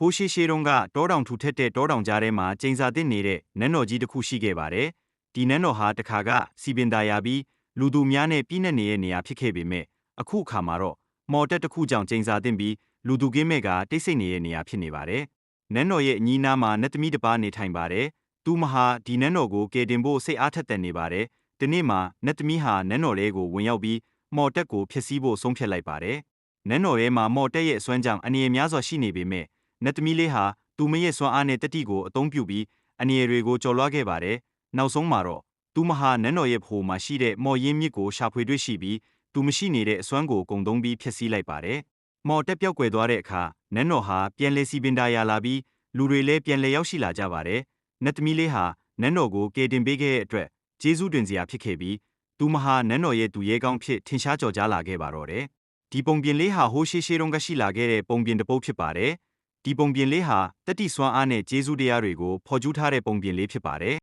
ဟိုးရှိရှိတုန်းကတောတောင်ထူထက်တဲ့တောတောင်ကြားထဲမှာကျိန်စာသင့်နေတဲ့နန်းတော်ကြီးတစ်ခုရှိခဲ့ပါတယ်။ဒီနန်းတော်ဟာတခါကစီပင်သာယာပြီးလူသူများနဲ့ပြည့်နှက်နေတဲ့နေရာဖြစ်ခဲ့ပေမဲ့အခုအခါမှာတော့မော်တက်တစ်ခုကြောင့်ကျိန်စာသင့်ပြီးလူသူကင်းမဲ့ကတိတ်ဆိတ်နေတဲ့နေရာဖြစ်နေပါတယ်။နန်းတော်ရဲ့အနီးနားမှာနတ်သမီးတစ်ပါးနေထိုင်ပါတယ်။သူမဟာဒီနန်းတော်ကိုကယ်တင်ဖို့စိတ်အားထက်သန်နေပါတယ်။ဒီနေ့မှာနတ်သမီးဟာနန်းတော်လေးကိုဝင်ရောက်ပြီးမော်တက်ကိုဖျက်ဆီးဖို့ဆုံးဖြတ်လိုက်ပါတယ်။နန်းတော်ထဲမှာမော်တက်ရဲ့အစွမ်းကြောင့်အနေအများစွာရှိနေပေမဲ့ နတ်သမီးလေးဟာသူမရဲ့စွမ်းအားနဲ့တတိကိုအသုံးပြုပြီးအနေအတွေကိုကျော်လွှားခဲ့ပါတယ်။နောက်ဆုံးမှာတော့သူမဟာနန်းတော်ရဲ့ဖိုမှာရှိတဲ့မော်ရင်းမြစ်ကိုရှာဖွေတွေ့ရှိပြီးသူမရှိနေတဲ့အစွမ်းကိုကုံသုံးပြီးဖျက်ဆီးလိုက်ပါတယ်။မော်တက်ပြောက်ကွယ်သွားတဲ့အခါနန်းတော်ဟာပြန်လဲစီပင်တာယာလာပြီးလူတွေလည်းပြန်လဲရောက်ရှိလာကြပါတယ်။နတ်သမီးလေးဟာနန်းတော်ကိုကယ်တင်ပေးခဲ့တဲ့အတွက်ကျေးဇူးတင်စရာဖြစ်ခဲ့ပြီးသူမဟာနန်းတော်ရဲ့သူရဲကောင်းဖြစ်ထင်ရှားကျော်ကြားလာခဲ့ပါတော့တယ်။ဒီပုံပြင်လေးဟာဟိုးရှိရှိတုန်းကရှိလာခဲ့တဲ့ပုံပြင်တစ်ပုဒ်ဖြစ်ပါတယ်။ ဒီပုံပြင်လေးဟာတတိစွမ်းအားနဲ့ကျေးဇူးတရားတွေကိုဖော်ကျူးထားတဲ့ပုံပြင်လေးဖြစ်ပါတယ်